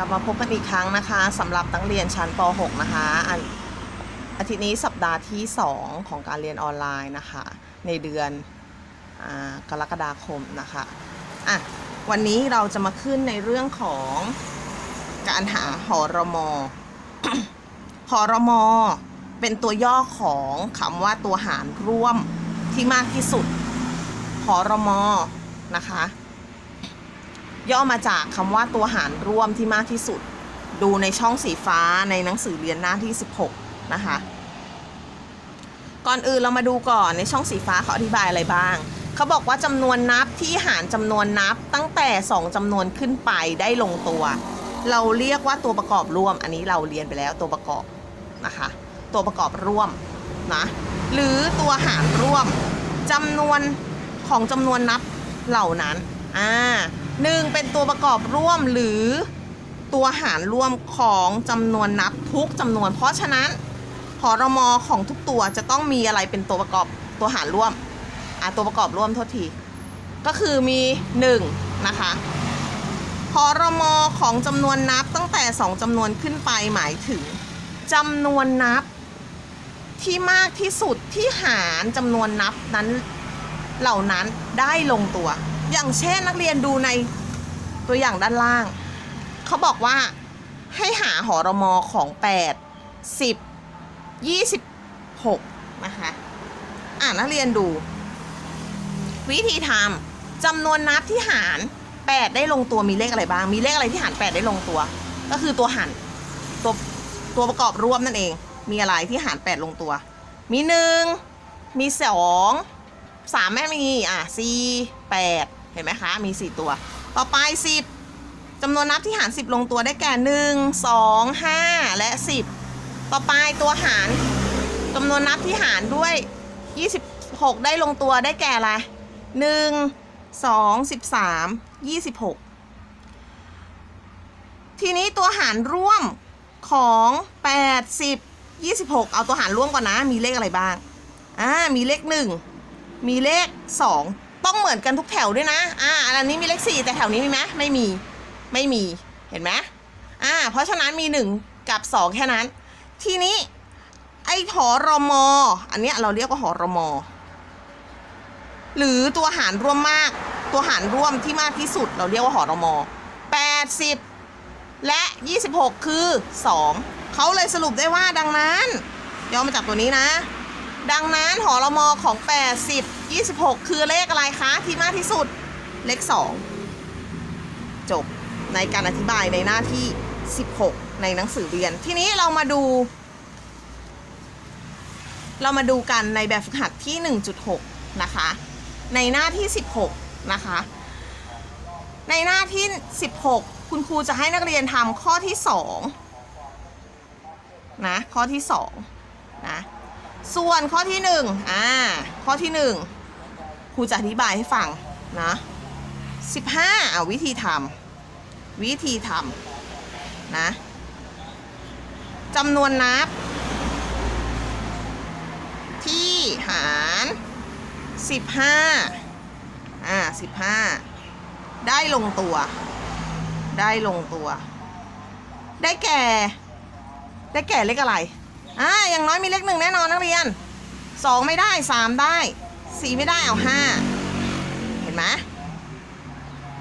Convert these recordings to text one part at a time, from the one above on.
กลับมาพบกันอีกครั้งนะคะสำหรับนักเรียนชั้นป .6 นะคะอันอาทิตย์นี้สัปดาห์ที่ 2 ของการเรียนออนไลน์นะคะ ในเดือนอกรกฎาคมนะคะอะวันนี้เราจะมาขึ้นในเรื่องของการหาหอรมอหอรมอเป็นตัวย่อของคำว่าตัวหารร่วมที่มากที่สุดหอรมอนะคะ ย่อมาจากคำว่าตัวหารร่วมที่มากที่สุด ดูในช่องสีฟ้าในหนังสือเรียนหน้าที่ 16 นะคะ ก่อนอื่นเรามาดูก่อนในช่องสีฟ้าเขาอธิบายอะไรบ้าง เขาบอกว่าจำนวนนับที่หารจำนวนนับตั้งแต่ 2จำนวนขึ้นไปได้ลงตัว เราเรียกว่าตัวประกอบร่วม อันนี้เราเรียนไปแล้วตัวประกอบนะคะ ตัวประกอบร่วมนะหรือตัวหารร่วมจำนวนของจำนวนนับเหล่านั้น อ่า หนึ่งเป็นตัวประกอบร่วมหรือตัวหารร่วมของจำนวนนับทุกจำนวน เพราะฉะนั้นหอรมอของทุกตัวจะต้องมีอะไรเป็นตัวประกอบตัวหารร่วมอ่าตัวประกอบร่วมโทษที ก็คือมี1นะคะหอรมอของจำนวนนับตั้งแต่ 2จำนวนขึ้นไปหมายถึงจำนวนนับที่มากที่สุดที่หารจำนวนนับนั้นเหล่านั้นได้ลงตัว อย่างเช่นนักเรียนดูในตัวอย่างด้านล่าง เขาบอกว่าให้หาหอรมอของ 8 10 26 นะคะ อ่านนักเรียนดู วิธีทำจำนวนนับที่หาร 8 ได้ลงตัวมีเลขอะไรบ้าง มีเลขอะไรที่หาร 8 ได้ลงตัว ก็คือตัวหารตัวตัวประกอบร่วมนั่นเอง มีอะไรที่หาร 8 ลงตัว มี 1 มี 2 3 แม่มี อะ4 8 ห็นไหมคะมี 4 ตัว ต่อไป 10จำนวนนับที่หาร 10 ลงตัวได้แก่ 1 2 5 และ 10 ต่อไปตัวหารจำนวนนับที่หารด้วย 26 ได้ลงตัวได้แก่อะไร 1 2 13 26 ทีนี้ตัวหารร่วมของ 80 26 เอาตัวหารร่วมก่อนนะ มีเลขอะไรบ้าง อ่า มีเลข 1 มีเลข 2 ต้องเหมือนกันทุกแถวด้วยนะ อ่า อันนี้มีเลข4แต่แถวนี้มีไหมไม่มี ไม่มี เห็นไหมอ่า เพราะฉะนั้นมี1กับ2แค่นั้น ทีนี้ ไอ้หอรมอ อันเนี้ยเราเรียกว่าหอรมอ หรือตัวหารร่วมมาก ตัวหารร่วมที่มากที่สุด เราเรียกว่าหอรมอ80และ 26 คือ 2 เขาเลยสรุปได้ว่าดังนั้นย่อมาจากตัวนี้นะ ดังนั้นหอรมอของ 80 26 คือเลขอะไรคะ ที่มากที่สุด เลข 2 จบในการอธิบายในหน้าที่ 16 ในหนังสือเรียน ทีนี้เรามาดู เรามาดูกันในแบบฝึกหัดที่ 1.6 นะคะ ในหน้าที่ 16 นะคะ ในหน้าที่ 16 คุณครูจะให้นักเรียนทำข้อที่ 2 นะ ข้อที่ 2 นะ ส่วนข้อที่1อ่า ข้อที่1ครูจะอธิบายให้ฟังนะ15อ่าวิธีทำวิธีทำนะจำนวนนับ ที่หาร15อ่า15ได้ลงตัว ได้ลงตัว ได้แก่ ได้แก่เลขอะไร อ่าอย่างน้อยมีเลขหนึ่งแน่นอนนักเรียนสองไม่ได้สามได้สี่ไม่ได้เอาห้าเห็นไหม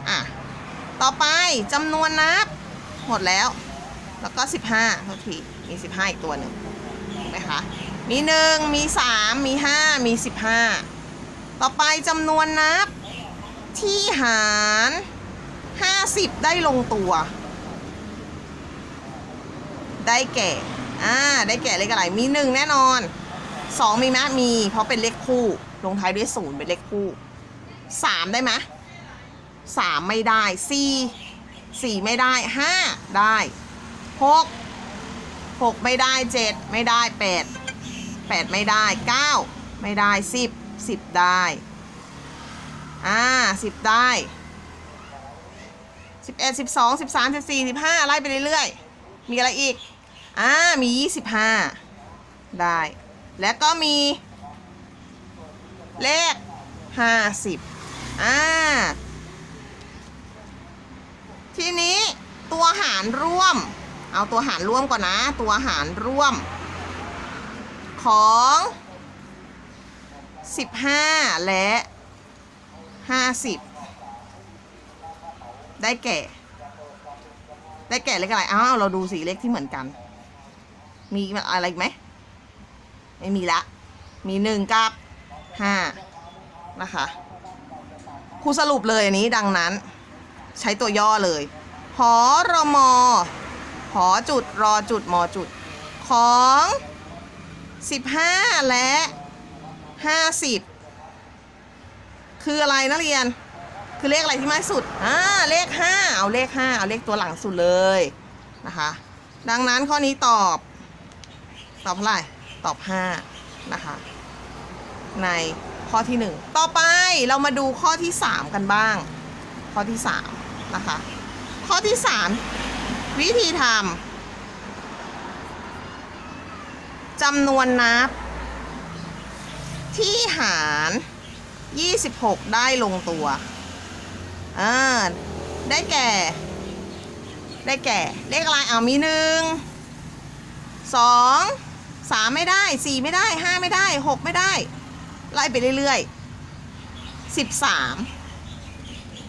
อะต่อไปจำนวนนับ หมดแล้ว แล้วก็15โทษทีมี15อีกตัวหนึ่งเห็นไหมคะมีหนึ่งมีสามมีห้ามีสิบห้าต่อไปจำนวนนับที่หารห้าสิบได้ลงตัว ได้แก่ อ่าได้แก่เลขอะไรมีหนึ่งแน่นอนสองมีไหมมีเพราะเป็นเลขคู่ลงท้ายด้วยศูนย์เป็นเลขคู่สามได้ไหมสามไม่ได้สี่สี่ไม่ได้ห้าได้หกหกไม่ได้เจ็ดไม่ได้แปดแปดไม่ได้เก้าไม่ได้สิบสิบได้อ่าสิบได้สิบเอ็ดสิบสองสิบสามสิบสี่สิบห้าไล่ไปเรื่อยๆ มีอะไรอีก อ่ามียี่สิบห้าได้ และก็มี เลขห้าสิบอ่า ทีนี้ตัวหารร่วม เอาตัวหารร่วมก่อนนะ ตัวหารร่วม ของ 15 และ 50 ได้แก่ ได้แก่เลขอะไร อ้าว เราดูสีเลขที่เหมือนกัน มีอะไรอีกไหม ไม่มีละ มีหนึ่งกับห้านะคะครูสรุปเลยอันนี้ดังนั้น ใช้ตัวย่อเลยหอรมอหอจุดรอจุดมอจุด ของ 15 และ 50 คืออะไรนักเรียน คือเลขอะไรที่มากสุดอ่าเลข 5 เอาเลข 5 เอาเลขตัวหลังสุดเลยนะคะ ดังนั้นข้อนี้ตอบ ตอบเท่าไหร่ตอบ5นะคะ ในข้อที่ 1 ต่อไปเรามาดูข้อที่ 3 กันบ้าง ข้อที่3นะคะข้อที่ 3 วิธีทำจำนวนนับ ที่หาร 26 ได้ลงตัวอ่าได้แก่ ได้แก่ เลขอะไรเอามีหนึ่งสอง สามไม่ได้สี่ไม่ได้ห้าไม่ได้หกไม่ได้ ไล่ไปเรื่อยๆสิบสาม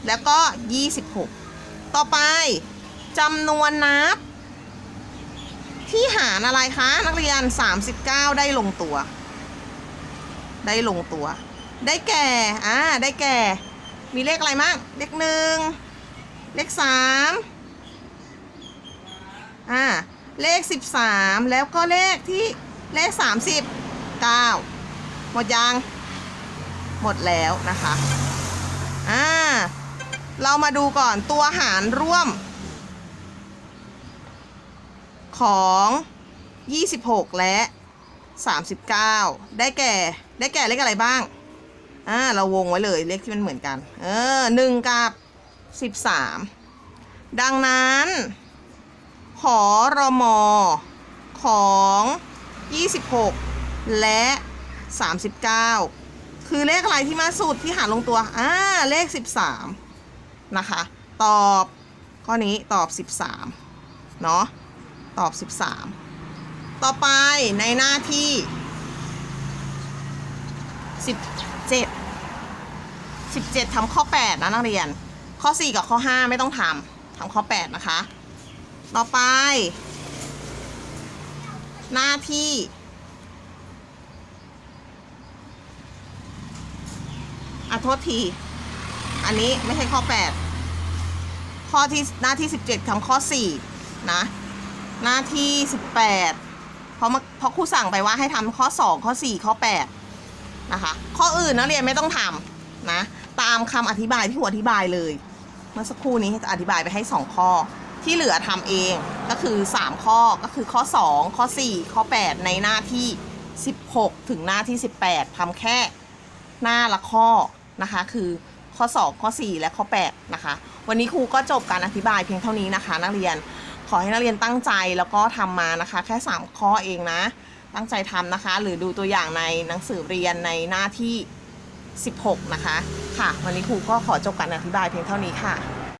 แล้วก็ยี่สิบหกต่อไปจำนวนนับ ที่หารอะไรคะ นักเรียน39ได้ลงตัว ได้ลงตัว ได้แก่อ่าได้แก่ มีเลขอะไรมั่งเลขหนึ่งเลขสามอ่าเลข 13 แล้วก็เลขที่ เลข 39 หมดยัง หมดแล้วนะคะ อ่า เรามาดูก่อนตัวหารร่วม ของ 26 และ 39 ได้แก่ ได้แก่เลขอะไรบ้าง อ่า เราวงไว้เลยเลขที่มันเหมือนกัน เออหนึ่งกับ 13 ดังนั้นหอรมอของ 26 และ 39 คือเลขอะไรที่มาสุดที่หารลงตัวอ่าเลข 13 นะคะ ตอบข้อนี้ตอบ 13 เนาะตอบ 13 ต่อไปในหน้าที่ 17 17ทำข้อ 8 นะนักเรียน ข้อ 4 กับข้อ 5 ไม่ต้องทำทำข้อ 8 นะคะ ต่อไป หน้าที่ อะโทษที อันนี้ไม่ใช่ข้อ 8 ข้อที่หน้าที่ 17ทำข้อ 4 นะ หน้าที่ 18 เพราะมาเพราะครูสั่งไปว่าให้ทำข้อ 2 ข้อ 4 ข้อ 8 นะคะ ข้ออื่นนักเรียนไม่ต้องทำนะ ตามคำอธิบายที่ครูอธิบายเลย เมื่อสักครู่นี้อธิบายไปให้ 2 ข้อ ที่เหลือทำเองก็คือ 3 ข้อก็คือข้อ 2 ข้อ 4 ข้อ 8 ในหน้าที่ 16 ถึงหน้าที่ 18ทำแค่หน้าละข้อนะคะ คือข้อ 2 ข้อ 4 และข้อ 8 นะคะ วันนี้ครูก็จบการอธิบายเพียงเท่านี้นะคะ นักเรียนขอให้นักเรียนตั้งใจแล้วก็ทำมานะคะ แค่ 3 ข้อเองนะ ตั้งใจทำนะคะ หรือดูตัวอย่างในหนังสือเรียนในหน้าที่ 16 นะคะ ค่ะ วันนี้ครูก็ขอจบการอธิบายเพียงเท่านี้ค่ะ